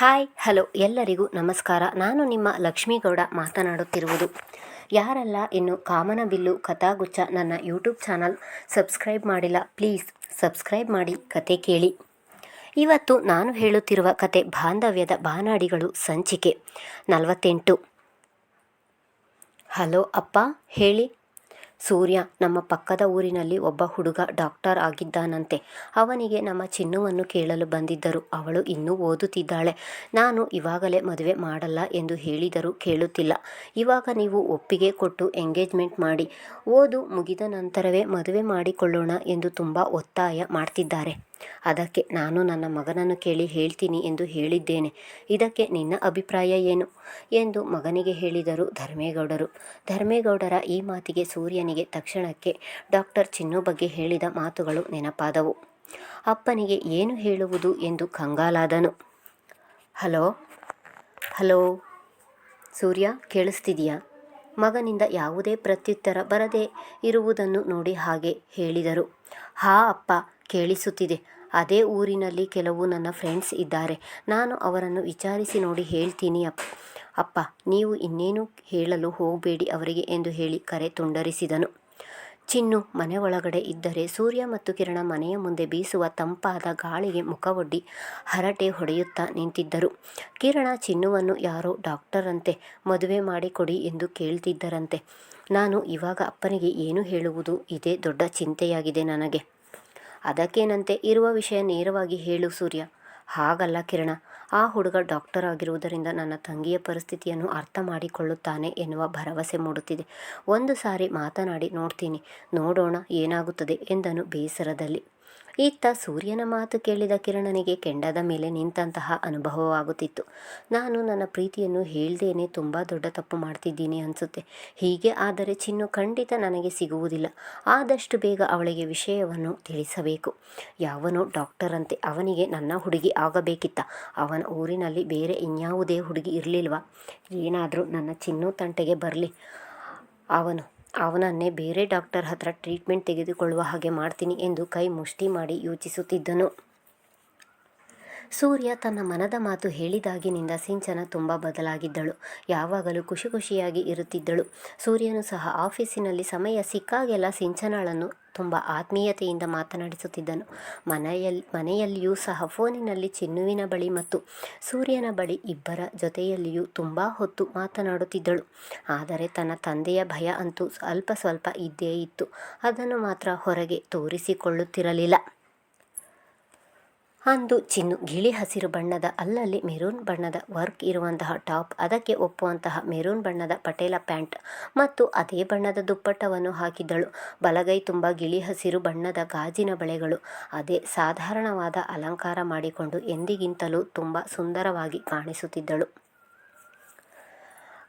Hi, hello, ಎಲ್ಲರಿಗೂ ನಮಸ್ಕಾರ. ನಾನು ನಿಮ್ಮ ಲಕ್ಷ್ಮೀಗೌಡ ಮಾತನಾಡುತ್ತಿರುವುದು. ಯಾರೆಲ್ಲ ಇನ್ನು ಕಾಮನಬಿಲ್ಲು ಕಥಾಗುಚ್ಛ ನನ್ನ ಯೂಟ್ಯೂಬ್ ಚಾನಲ್ ಸಬ್ಸ್ಕ್ರೈಬ್ ಮಾಡಿಲ್ಲ, ಪ್ಲೀಸ್ ಸಬ್ಸ್ಕ್ರೈಬ್ ಮಾಡಿ ಕತೆ ಕೇಳಿ. ಇವತ್ತು ನಾನು ಹೇಳುತ್ತಿರುವ ಕತೆ ಬಾಂಧವ್ಯದ ಬಾನಾಡಿಗಳು ಸಂಚಿಕೆ ನಲವತ್ತೆಂಟು. ಹಲೋ, ಅಪ್ಪ, ಹೇಳಿ. ಸೂರ್ಯ ನಮ್ಮ ಪಕ್ಕದ ಊರಿನಲ್ಲಿ ಒಬ್ಬ ಹುಡುಗ ಡಾಕ್ಟರ್ ಆಗಿದ್ದಾನಂತೆ. ಅವನಿಗೆ ನಮ್ಮ ಚಿನ್ನುವನ್ನು ಕೇಳಲು ಬಂದಿದ್ದರು. ಅವಳು ಇನ್ನೂ ಓದುತ್ತಿದ್ದಾಳೆ. ನಾನು ಇವಾಗಲೇ ಮದುವೆ ಮಾಡಲ್ಲ ಎಂದು ಹೇಳಿದರೂ ಕೇಳುತ್ತಿಲ್ಲ. ಇವಾಗ ನೀವು ಒಪ್ಪಿಗೆ ಕೊಟ್ಟು ಎಂಗೇಜ್ಮೆಂಟ್ ಮಾಡಿ. ಓದು ಮುಗಿದ ನಂತರವೇ ಮದುವೆ ಮಾಡಿಕೊಳ್ಳೋಣ ಎಂದು ತುಂಬ ಒತ್ತಾಯ ಮಾಡ್ತಿದ್ದಾರೆ. ಅದಕ್ಕೆ ನಾನು ನನ್ನ ಮಗನನ್ನು ಕೇಳಿ ಹೇಳ್ತೀನಿ ಎಂದು ಹೇಳಿದ್ದೇನೆ. ಇದಕ್ಕೆ ನಿನ್ನ ಅಭಿಪ್ರಾಯ ಏನು? ಎಂದು ಮಗನಿಗೆ ಹೇಳಿದರು ಧರ್ಮೇಗೌಡರು. ಧರ್ಮೇಗೌಡರ ಈ ಮಾತಿಗೆ ಸೂರ್ಯನಿಗೆ ತಕ್ಷಣಕ್ಕೆ ಡಾಕ್ಟರ್ ಚಿನ್ನು ಬಗ್ಗೆ ಹೇಳಿದ ಮಾತುಗಳು ನೆನಪಾದವು. ಅಪ್ಪನಿಗೆ ಏನು ಹೇಳುವುದು ಎಂದು ಕಂಗಾಲಾದನು. ಹಲೋ? ಹಲೋ? ಸೂರ್ಯ, ಕೇಳಿಸ್ತಿದೆಯಾ? ಮಗನಿಂದ ಯಾವುದೇ ಪ್ರತ್ಯುತ್ತರ ಬರದೇ ಇರುವುದನ್ನು ನೋಡಿ ಹಾಗೆ ಹೇಳಿದರು. ಹಾ, ಅಪ್ಪ. ಕೇಳಿಸುತ್ತಿದೆ. ಅದೇ ಊರಿನಲ್ಲಿ ಕೆಲವು ನನ್ನ ಫ್ರೆಂಡ್ಸ್ ಇದ್ದಾರೆ. ನಾನು ಅವರನ್ನು ವಿಚಾರಿಸಿ ನೋಡಿ ಹೇಳ್ತೀನಿ ಅಪ್ಪ ಅಪ್ಪ, ನೀವು ಇನ್ನೇನು ಹೇಳಲು ಹೋಗಬೇಡಿ ಅವರಿಗೆ ಎಂದು ಹೇಳಿ ಕರೆ ತುಂಡರಿಸಿದನು. ಚಿನ್ನು ಮನೆ ಒಳಗಡೆ ಇದ್ದರೆ ಸೂರ್ಯ ಮತ್ತು ಕಿರಣ ಮನೆಯ ಮುಂದೆ ಬೀಸುವ ತಂಪಾದ ಗಾಳಿಗೆ ಮುಖವೊಡ್ಡಿ ಹರಟೆ ಹೊಡೆಯುತ್ತಾ ನಿಂತಿದ್ದರು. ಕಿರಣ, ಚಿನ್ನುವನ್ನು ಯಾರೋ ಡಾಕ್ಟರಂತೆ ಮದುವೆ ಮಾಡಿಕೊಡಿ ಎಂದು ಕೇಳ್ತಿದ್ದರಂತೆ. ನಾನು ಇವಾಗ ಅಪ್ಪನಿಗೆ ಏನು ಹೇಳುವುದು ಇದೇ ದೊಡ್ಡ ಚಿಂತೆಯಾಗಿದೆ ನನಗೆ. ಅದಕ್ಕೇನಂತೆ ಇರುವ ವಿಷಯ ನೇರವಾಗಿ ಹೇಳು ಸೂರ್ಯ. ಹಾಗಲ್ಲ ಕಿರಣ. ಆ ಹುಡುಗ ಡಾಕ್ಟರ್ ಆಗಿರುವುದರಿಂದ ನನ್ನ ತಂಗಿಯ ಪರಿಸ್ಥಿತಿಯನ್ನು ಅರ್ಥ ಮಾಡಿಕೊಳ್ಳುತ್ತಾನೆ ಎನ್ನುವ ಭರವಸೆ ಮೂಡುತ್ತಿದೆ. ಒಂದು ಸಾರಿ ಮಾತನಾಡಿ ನೋಡ್ತೀನಿ. ನೋಡೋಣ ಏನಾಗುತ್ತದೆ ಎಂದನು ಬೇಸರದಲ್ಲಿ. ಇತ್ತ ಸೂರ್ಯನ ಮಾತು ಕೇಳಿದ ಕಿರಣನಿಗೆ ಕೆಂಡದ ಮೇಲೆ ನಿಂತಹ ಅನುಭವವಾಗುತ್ತಿತ್ತು. ನಾನು ನನ್ನ ಪ್ರೀತಿಯನ್ನು ಹೇಳ್ದೇನೆ ತುಂಬ ದೊಡ್ಡ ತಪ್ಪು ಮಾಡ್ತಿದ್ದೀನಿ ಅನಿಸುತ್ತೆ. ಹೀಗೆ ಆದರೆ ಚಿನ್ನು ಖಂಡಿತ ನನಗೆ ಸಿಗುವುದಿಲ್ಲ. ಆದಷ್ಟು ಬೇಗ ಅವಳಿಗೆ ವಿಷಯವನ್ನು ತಿಳಿಸಬೇಕು. ಯಾವನೋ ಡಾಕ್ಟರ್ ಅಂತೆ, ಅವನಿಗೆ ನನ್ನ ಹುಡುಗಿ ಆಗಬೇಕಿತ್ತ. ಅವನ ಊರಿನಲ್ಲಿ ಬೇರೆ ಇನ್ಯಾವುದೇ ಹುಡುಗಿ ಇರಲಿಲ್ವಾ? ಏನಾದರೂ ನನ್ನ ಚಿನ್ನು ತಂಟೆಗೆ ಬರಲಿ. ಅವನು ಅವನನ್ನೇ ಬೇರೆ ಡಾಕ್ಟರ್ ಹತ್ರ ಟ್ರೀಟ್ಮೆಂಟ್ ತೆಗೆದುಕೊಳ್ಳುವ ಹಾಗೆ ಮಾಡ್ತೀನಿ ಎಂದು ಕೈ ಮುಷ್ಟಿ ಮಾಡಿ ಯೋಚಿಸುತ್ತಿದ್ದನು. ಸೂರ್ಯ ತನ್ನ ಮನದ ಮಾತು ಹೇಳಿದಾಗಿನಿಂದ ಸಿಂಚನ ತುಂಬ ಬದಲಾಗಿದ್ದಳು. ಯಾವಾಗಲೂ ಖುಷಿ ಖುಷಿಯಾಗಿ ಇರುತ್ತಿದ್ದಳು. ಸೂರ್ಯನು ಸಹ ಆಫೀಸಿನಲ್ಲಿ ಸಮಯ ಸಿಕ್ಕಾಗೆಲ್ಲ ಸಿಂಚನಳನ್ನು ತುಂಬ ಆತ್ಮೀಯತೆಯಿಂದ ಮಾತನಾಡಿಸುತ್ತಿದ್ದನು. ಮನೆಯಲ್ಲಿ ಮನೆಯಲ್ಲಿಯೂ ಸಹ ಫೋನಿನಲ್ಲಿ ಚಿನ್ನುವಿನ ಬಳಿ ಮತ್ತು ಸೂರ್ಯನ ಬಳಿ ಇಬ್ಬರ ಜೊತೆಯಲ್ಲಿಯೂ ತುಂಬ ಹೊತ್ತು ಮಾತನಾಡುತ್ತಿದ್ದಳು. ಆದರೆ ತನ್ನ ತಂದೆಯ ಭಯ ಅಂತೂ ಸ್ವಲ್ಪ ಸ್ವಲ್ಪ ಇದ್ದೇ ಇತ್ತು. ಅದನ್ನು ಮಾತ್ರ ಹೊರಗೆ ತೋರಿಸಿಕೊಳ್ಳುತ್ತಿರಲಿಲ್ಲ. ಅಂದು ಚಿನ್ನು ಗಿಳಿ ಹಸಿರು ಬಣ್ಣದ, ಅಲ್ಲಲ್ಲಿ ಮೆರೂನ್ ಬಣ್ಣದ ವರ್ಕ್ ಇರುವಂತಹ ಟಾಪ್, ಅದಕ್ಕೆ ಒಪ್ಪುವಂತಹ ಮೆರೂನ್ ಬಣ್ಣದ ಪಟೇಲ ಪ್ಯಾಂಟ್ ಮತ್ತು ಅದೇ ಬಣ್ಣದ ದುಪ್ಪಟ್ಟವನ್ನು ಹಾಕಿದ್ದಳು ಬಲಗೈ ತುಂಬ ಗಿಳಿ ಹಸಿರು ಬಣ್ಣದ ಗಾಜಿನ ಬಳೆಗಳು, ಅದೇ ಸಾಧಾರಣವಾದ ಅಲಂಕಾರ ಮಾಡಿಕೊಂಡು ಎಂದಿಗಿಂತಲೂ ತುಂಬ ಸುಂದರವಾಗಿ ಕಾಣಿಸುತ್ತಿದ್ದಳು.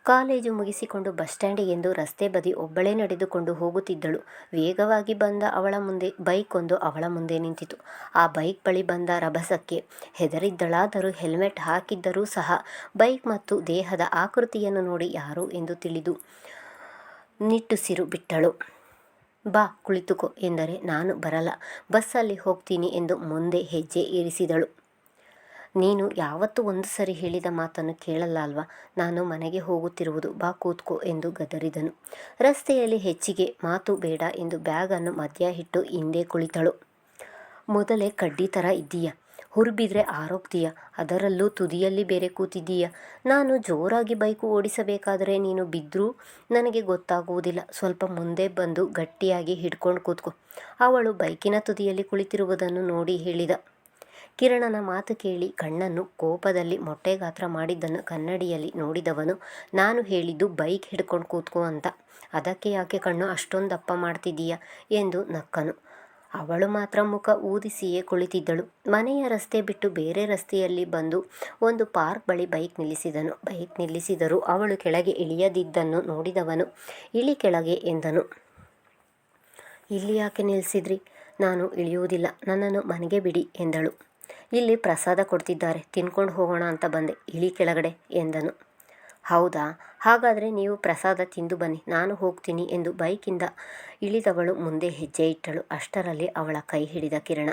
ಕಾಲೇಜು ಮುಗಿಸಿಕೊಂಡು ಬಸ್ ಸ್ಟ್ಯಾಂಡಿಗೆಂದು ರಸ್ತೆ ಬದಿ ಒಬ್ಬಳೇ ನಡೆದುಕೊಂಡು ಹೋಗುತ್ತಿದ್ದಳು. ವೇಗವಾಗಿ ಬಂದ ಅವಳ ಮುಂದೆ, ಬೈಕ್ ಒಂದು ಅವಳ ಮುಂದೆ ನಿಂತಿತು. ಆ ಬೈಕ್ ಬಳಿ ಬಂದ ರಭಸಕ್ಕೆ ಹೆದರಿದ್ದಳಾದರೂ ಹೆಲ್ಮೆಟ್ ಹಾಕಿದ್ದರೂ ಸಹ ಬೈಕ್ ಮತ್ತು ದೇಹದ ಆಕೃತಿಯನ್ನು ನೋಡಿ ಯಾರು ಎಂದು ತಿಳಿದು ನಿಟ್ಟುಸಿರು ಬಿಟ್ಟಳು. ಬಾ, ಕುಳಿತುಕೋ ಎಂದರೆ, ನಾನು ಬರಲ್ಲ, ಬಸ್ಸಲ್ಲಿ ಹೋಗ್ತೀನಿ ಎಂದು ಮುಂದೆ ಹೆಜ್ಜೆ ಇರಿಸಿದಳು. ನೀನು ಯಾವತ್ತೂ ಒಂದು ಸರಿ ಹೇಳಿದ ಮಾತನ್ನು ಕೇಳಲ್ಲ ಅಲ್ವಾ? ನಾನು ಮನೆಗೆ ಹೋಗುತ್ತಿರುವುದು ಬಾ ಕೂತ್ಕೋ ಎಂದು ಗದರಿದನು. ರಸ್ತೆಯಲ್ಲಿ ಹೆಚ್ಚಿಗೆ, ಮಾತು ಬೇಡ ಎಂದು ಬ್ಯಾಗನ್ನು ಮಧ್ಯ ಇಟ್ಟು ಹಿಂದೆ ಕುಳಿತಳು. ಮೊದಲೇ ಕಡ್ಡಿ ಥರ ಇದ್ದೀಯ. ಹುರುಬಿದ್ರೆ ಆರೋಗ್ತೀಯ. ಅದರಲ್ಲೂ ತುದಿಯಲ್ಲಿ ಬೇರೆ ಕೂತಿದ್ದೀಯ. ನಾನು ಜೋರಾಗಿ ಬೈಕು ಓಡಿಸಬೇಕಾದರೆ ನೀನು ಬಿದ್ದರೂ ನನಗೆ ಗೊತ್ತಾಗುವುದಿಲ್ಲ. ಸ್ವಲ್ಪ ಮುಂದೆ ಬಂದು ಗಟ್ಟಿಯಾಗಿ ಹಿಡ್ಕೊಂಡು ಕೂತ್ಕೋ. ಅವಳು ಬೈಕಿನ ತುದಿಯಲ್ಲಿ ಕುಳಿತಿರುವುದನ್ನು ನೋಡಿ ಹೇಳಿದ. ಕಿರಣನ ಮಾತು ಕೇಳಿ ಕಣ್ಣನ್ನು ಕೋಪದಲ್ಲಿ ಮೊಟ್ಟೆ ಗಾತ್ರ ಮಾಡಿದ್ದನ್ನು ಕನ್ನಡಿಯಲ್ಲಿ ನೋಡಿದವನು, ನಾನು ಹೇಳಿದ್ದು ಬೈಕ್ ಹಿಡ್ಕೊಂಡು ಕೂತ್ಕೋ ಅಂತ. ಅದಕ್ಕೆ ಯಾಕೆ ಕಣ್ಣು ಅಷ್ಟೊಂದು ದಪ್ಪ ಮಾಡ್ತಿದ್ದೀಯಾ? ಎಂದು ನಕ್ಕನು. ಅವಳು ಮಾತ್ರ ಮುಖ ಊದಿಸಿಯೇ ಕುಳಿತಿದ್ದಳು. ಮನೆಯ ರಸ್ತೆ ಬಿಟ್ಟು ಬೇರೆ ರಸ್ತೆಯಲ್ಲಿ ಬಂದು ಒಂದು ಪಾರ್ಕ್ ಬಳಿ ಬೈಕ್ ನಿಲ್ಲಿಸಿದನು. ಬೈಕ್ ನಿಲ್ಲಿಸಿದರೂ ಅವಳು ಕೆಳಗೆ ಇಳಿಯದಿದ್ದನ್ನು ನೋಡಿದವನು, ಇಳಿ ಕೆಳಗೆ ಎಂದನು. ಇಲ್ಲಿ ಯಾಕೆ ನಿಲ್ಲಿಸಿದ್ರಿ ನಾನು ಇಳಿಯುವುದಿಲ್ಲ. ನನ್ನನ್ನು ಮನೆಗೆ ಬಿಡಿ ಎಂದಳು. ಇಲ್ಲಿ ಪ್ರಸಾದ ಕೊಡ್ತಿದ್ದಾರೆ. ತಿನ್ಕೊಂಡು ಹೋಗೋಣ ಅಂತ ಬಂದೆ. ಇಳಿ ಕೆಳಗಡೆ ಎಂದನು. ಹೌದಾ? ಹಾಗಾದರೆ ನೀವು ಪ್ರಸಾದ ತಿಂದು ಬನ್ನಿ. ನಾನು ಹೋಗ್ತೀನಿ ಎಂದು ಬೈಕಿಂದ ಇಳಿದವಳು ಮುಂದೆ ಹೆಜ್ಜೆ ಇಟ್ಟಳು. ಅಷ್ಟರಲ್ಲಿ ಅವಳ ಕೈ ಹಿಡಿದ ಕಿರಣ.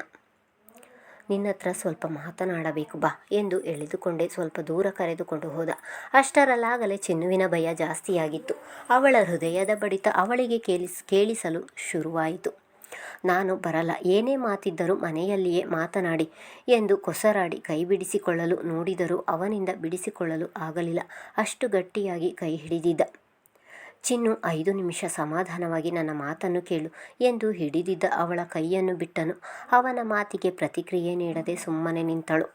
ನಿನ್ನತ್ರ ಸ್ವಲ್ಪ ಮಾತನಾಡಬೇಕು ಬಾ ಎಂದು ಎಳೆದುಕೊಂಡೆ. ಸ್ವಲ್ಪ ದೂರ ಕರೆದುಕೊಂಡು ಹೋದ. ಅಷ್ಟರಲ್ಲಾಗಲೇ ಚಿನ್ನುವಿನ ಭಯ ಜಾಸ್ತಿಯಾಗಿತ್ತು. ಅವಳ ಹೃದಯದ ಬಡಿತ ಅವಳಿಗೆ ಕೇಳಿಸ್, ಕೇಳಿಸಲು ಶುರುವಾಯಿತು. ನಾನು ಬರಲ್ಲ, ಏನೇ ಮಾತಿದ್ದರೂ ಮನೆಯಲ್ಲಿಯೇ ಮಾತನಾಡಿ ಎಂದು ಕೊಸರಾಡಿ ಕೈ ಬಿಡಿಸಿಕೊಳ್ಳಲು ನೋಡಿದರೂ ಅವನಿಂದ ಬಿಡಿಸಿಕೊಳ್ಳಲು ಆಗಲಿಲ್ಲ. ಅಷ್ಟು ಗಟ್ಟಿಯಾಗಿ ಕೈ ಹಿಡಿದಿದ್ದ. ಚಿನ್ನು, ಐದು ನಿಮಿಷ ಸಮಾಧಾನವಾಗಿ ನನ್ನ ಮಾತನ್ನು ಕೇಳು ಎಂದು ಹಿಡಿದಿದ್ದ ಅವಳ ಕೈಯನ್ನು ಬಿಟ್ಟನು. ಅವನ ಮಾತಿಗೆ ಪ್ರತಿಕ್ರಿಯೆ ನೀಡದೆ ಸುಮ್ಮನೆ ನಿಂತಳು.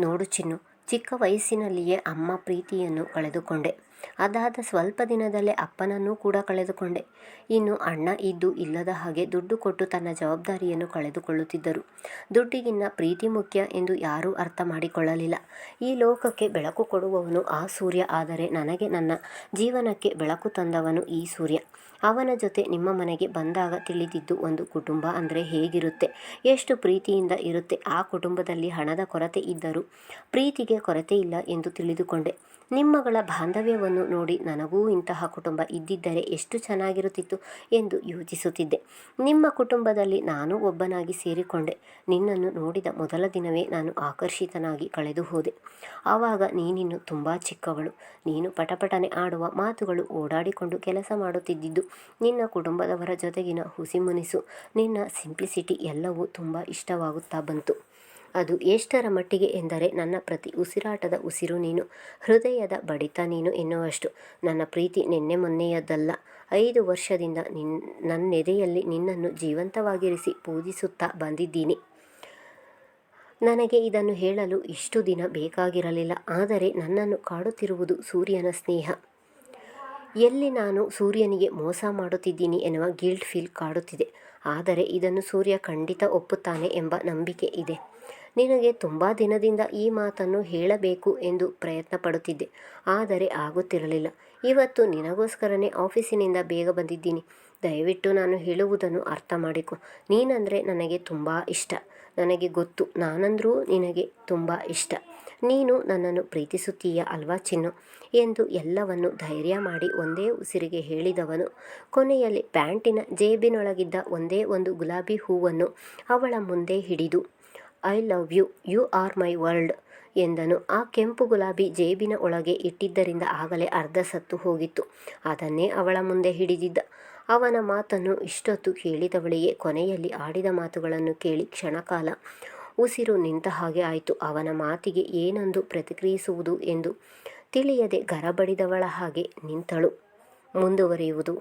ನೋಡು ಚಿನ್ನು ಚಿಕ್ಕ ವಯಸ್ಸಿನಲ್ಲಿಯೇ ಅಮ್ಮ ಪ್ರೀತಿಯನ್ನು ಕಳೆದುಕೊಂಡೆ. ಅದಾದ ಸ್ವಲ್ಪ ದಿನದಲ್ಲೇ ಅಪ್ಪನನ್ನೂ ಕೂಡ ಕಳೆದುಕೊಂಡೆ. ಇನ್ನು ಅಣ್ಣ ಇದ್ದು ಇಲ್ಲದ ಹಾಗೆ ದುಡ್ಡು ಕೊಟ್ಟು ತನ್ನ ಜವಾಬ್ದಾರಿಯನ್ನು ಕಳೆದುಕೊಳ್ಳುತ್ತಿದ್ದರು. ದುಡ್ಡಿಗಿನ್ನ ಪ್ರೀತಿ ಮುಖ್ಯ ಎಂದು ಯಾರೂ ಅರ್ಥ ಮಾಡಿಕೊಳ್ಳಲಿಲ್ಲ. ಈ ಲೋಕಕ್ಕೆ ಬೆಳಕು ಕೊಡುವವನು ಆ ಸೂರ್ಯ, ಆದರೆ ನನಗೆ ನನ್ನ ಜೀವನಕ್ಕೆ ಬೆಳಕು ತಂದವನು ಈ ಸೂರ್ಯ. ಅವನ ಜೊತೆ ನಿಮ್ಮ ಮನೆಗೆ ಬಂದಾಗ ತಿಳಿದಿದ್ದು ಒಂದು ಕುಟುಂಬ ಅಂದರೆ ಹೇಗಿರುತ್ತೆ? ಎಷ್ಟು ಪ್ರೀತಿಯಿಂದ ಇರುತ್ತೆ? ಆ ಕುಟುಂಬದಲ್ಲಿ ಹಣದ ಕೊರತೆ ಇದ್ದರೂ ಪ್ರೀತಿಗೆ ಕೊರತೆ ಇಲ್ಲ ಎಂದು ತಿಳಿದುಕೊಂಡೆ. ನಿಮ್ಮಗಳ ಬಾಂಧವ್ಯವನ್ನು ನೋಡಿ ನನಗೂ ಇಂತಹ ಕುಟುಂಬ ಇದ್ದಿದ್ದರೆ ಎಷ್ಟು ಚೆನ್ನಾಗಿರುತ್ತಿತ್ತು ಎಂದು ಯೋಚಿಸುತ್ತಿದ್ದೆ. ನಿಮ್ಮ ಕುಟುಂಬದಲ್ಲಿ ನಾನು ಒಬ್ಬನಾಗಿ ಸೇರಿಕೊಂಡೆ. ನಿನ್ನನ್ನು ನೋಡಿದ ಮೊದಲ ದಿನವೇ ನಾನು ಆಕರ್ಷಿತನಾಗಿ ಕಳೆದು ಹೋದೆ ಆವಾಗ ನೀನಿನ್ನು ತುಂಬ ಚಿಕ್ಕವಳು. ನೀನು ಪಟಪಟನೆ ಆಡುವ ಮಾತುಗಳು ಓಡಾಡಿಕೊಂಡು ಕೆಲಸ ಮಾಡುತ್ತಿದ್ದಿದ್ದು, ನಿನ್ನ ಕುಟುಂಬದವರ ಜೊತೆಗಿನ ಹುಸಿಮುನಿಸು, ನಿನ್ನ ಸಿಂಪ್ಲಿಸಿಟಿ ಎಲ್ಲವೂ ತುಂಬ ಇಷ್ಟವಾಗುತ್ತಾ ಬಂತು. ಅದು ಎಷ್ಟರ ಮಟ್ಟಿಗೆ ಎಂದರೆ ನನ್ನ ಪ್ರತಿ ಉಸಿರಾಟದ ಉಸಿರು ನೀನು, ಹೃದಯದ ಬಡಿತ ನೀನು ಎನ್ನುವಷ್ಟು. ನನ್ನ ಪ್ರೀತಿ ನಿನ್ನೆ ಮೊನ್ನೆಯದಲ್ಲ. ಐದು ವರ್ಷದಿಂದ ನಿನ್, ನನ್ನೆದೆಯಲ್ಲಿ ನಿನ್ನನ್ನು ಜೀವಂತವಾಗಿರಿಸಿ ಪೂಜಿಸುತ್ತಾ ಬಂದಿದ್ದೀನಿ. ನನಗೆ ಇದನ್ನು ಹೇಳಲು ಇಷ್ಟು ದಿನ ಬೇಕಾಗಿರಲಿಲ್ಲ, ಆದರೆ ನನ್ನನ್ನು ಕಾಡುತ್ತಿರುವುದು ಸೂರ್ಯನ ಸ್ನೇಹ. ಎಲ್ಲಿ ನಾನು ಸೂರ್ಯನಿಗೆ ಮೋಸ ಮಾಡುತ್ತಿದ್ದೀನಿ ಎನ್ನುವ ಗಿಲ್ಟ್ ಫೀಲ್ ಕಾಡುತ್ತಿದೆ, ಆದರೆ ಇದನ್ನು ಸೂರ್ಯ ಖಂಡಿತ ಒಪ್ಪುತ್ತಾನೆ ಎಂಬ ನಂಬಿಕೆ ಇದೆ. ನಿನಗೆ ತುಂಬ ದಿನದಿಂದ ಈ ಮಾತನ್ನು ಹೇಳಬೇಕು ಎಂದು ಪ್ರಯತ್ನ ಪಡುತ್ತಿದ್ದೆ ಆದರೆ ಆಗುತ್ತಿರಲಿಲ್ಲ. ಇವತ್ತು ನಿನಗೋಸ್ಕರನೇ ಆಫೀಸಿನಿಂದ ಬೇಗ ಬಂದಿದ್ದೀನಿ. ದಯವಿಟ್ಟು ನಾನು ಹೇಳುವುದನ್ನು ಅರ್ಥ ಮಾಡಿಕೊ. ನೀನಂದರೆ ನನಗೆ ತುಂಬ ಇಷ್ಟ. ನನಗೆ ಗೊತ್ತು. ನಾನಂದರೂ ನಿನಗೆ ತುಂಬ ಇಷ್ಟ. ನೀನು ನನ್ನನ್ನು ಪ್ರೀತಿಸುತ್ತೀಯ ಅಲ್ವಾ ಚಿನ್ನು? ಎಂದು ಎಲ್ಲವನ್ನು ಧೈರ್ಯ ಮಾಡಿ ಒಂದೇ ಉಸಿರಿಗೆ ಹೇಳಿದವನು. ಕೊನೆಯಲ್ಲಿ ಪ್ಯಾಂಟಿನ ಜೇಬಿನೊಳಗಿದ್ದ ಒಂದೇ ಒಂದು ಗುಲಾಬಿ ಹೂವನ್ನು ಅವಳ ಮುಂದೆ ಹಿಡಿದು I love you you are my world ಎಂದನು. ಆ ಕೆಂಪು ಗುಲಾಬಿ ಜೇಬಿನ ಒಳಗೆ ಇಟ್ಟಿದ್ದರಿಂದ ಆಗಲೇ ಅರ್ಧ ಸತ್ತು ಹೋಗಿತ್ತು. ಅದನ್ನೇ ಅವಳ ಮುಂದೆ ಹಿಡಿದಿದ್ದ. ಅವನ ಮಾತನ್ನು ಇಷ್ಟೊತ್ತು ಕೇಳಿದವಳಿಗೆ ಕೊನೆಯಲ್ಲಿ ಆಡಿದ ಮಾತುಗಳನ್ನು ಕೇಳಿ ಕ್ಷಣಕಾಲ ಉಸಿರು ನಿಂತ ಹಾಗೆ ಆಯಿತು. ಅವನ ಮಾತಿಗೆ ಏನೊಂದು ಪ್ರತಿಕ್ರಿಯಿಸುವುದು ಎಂದು ತಿಳಿಯದೆ ಗರಬಡಿದವಳ ಹಾಗೆ ನಿಂತಳು. ಮುಂದುವರಿಯುವುದು.